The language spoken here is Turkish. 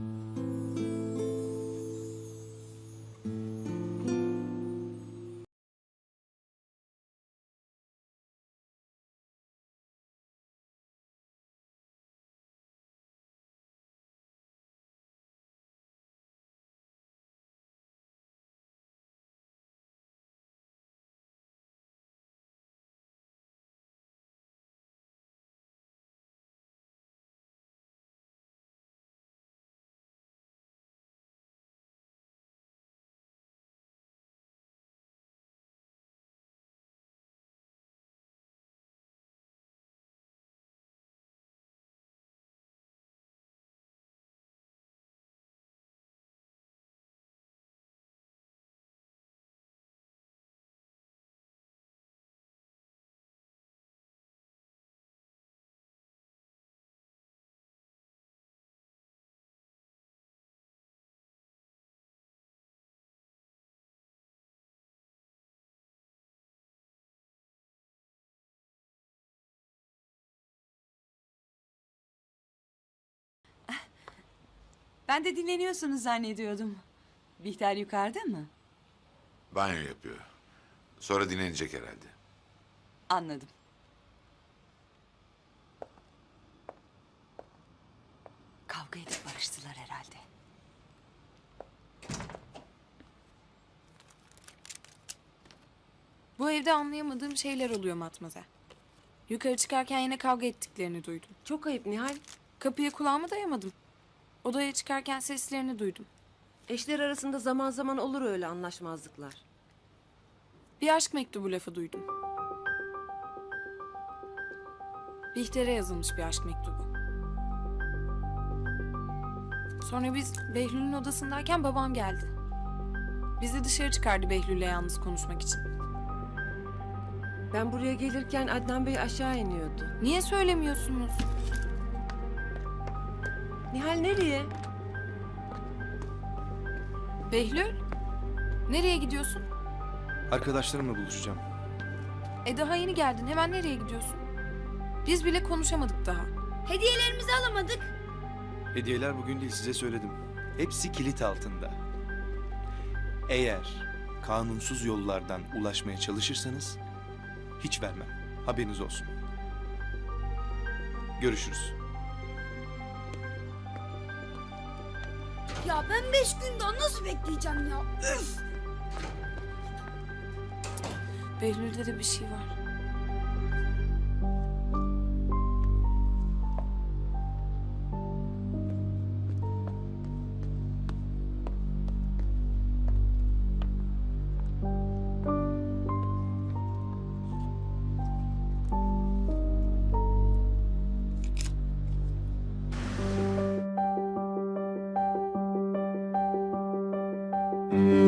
Mm-hmm. Ben de dinleniyorsunuz zannediyordum. Bihter yukarıda mı? Banyo yapıyor. Sonra dinlenecek herhalde. Anladım. Kavga edip barıştılar herhalde. Bu evde anlayamadığım şeyler oluyor Matmazel. Yukarı çıkarken yine kavga ettiklerini duydum. Çok ayıp Nihal. Kapıya kulağımı dayamadım. Odaya çıkarken seslerini duydum. Eşler arasında zaman zaman olur öyle anlaşmazlıklar. Bir aşk mektubu lafı duydum. Bihter'e yazılmış bir aşk mektubu. Sonra biz Behlül'ün odasındayken babam geldi. Bizi dışarı çıkardı Behlül'le yalnız konuşmak için. Ben buraya gelirken Adnan Bey aşağı iniyordu. Niye söylemiyorsunuz? Nihal nereye? Behlül? Nereye gidiyorsun? Arkadaşlarımla buluşacağım. E daha yeni geldin. Hemen nereye gidiyorsun? Biz bile konuşamadık daha. Hediyelerimizi alamadık. Hediyeler bugün değil size söyledim. Hepsi kilit altında. Eğer kanunsuz yollardan ulaşmaya çalışırsanız hiç vermem. Haberiniz olsun. Görüşürüz. Ya ben beş gün nasıl bekleyeceğim ya? Üf! Behlül'de de bir şey var. Mm-hmm.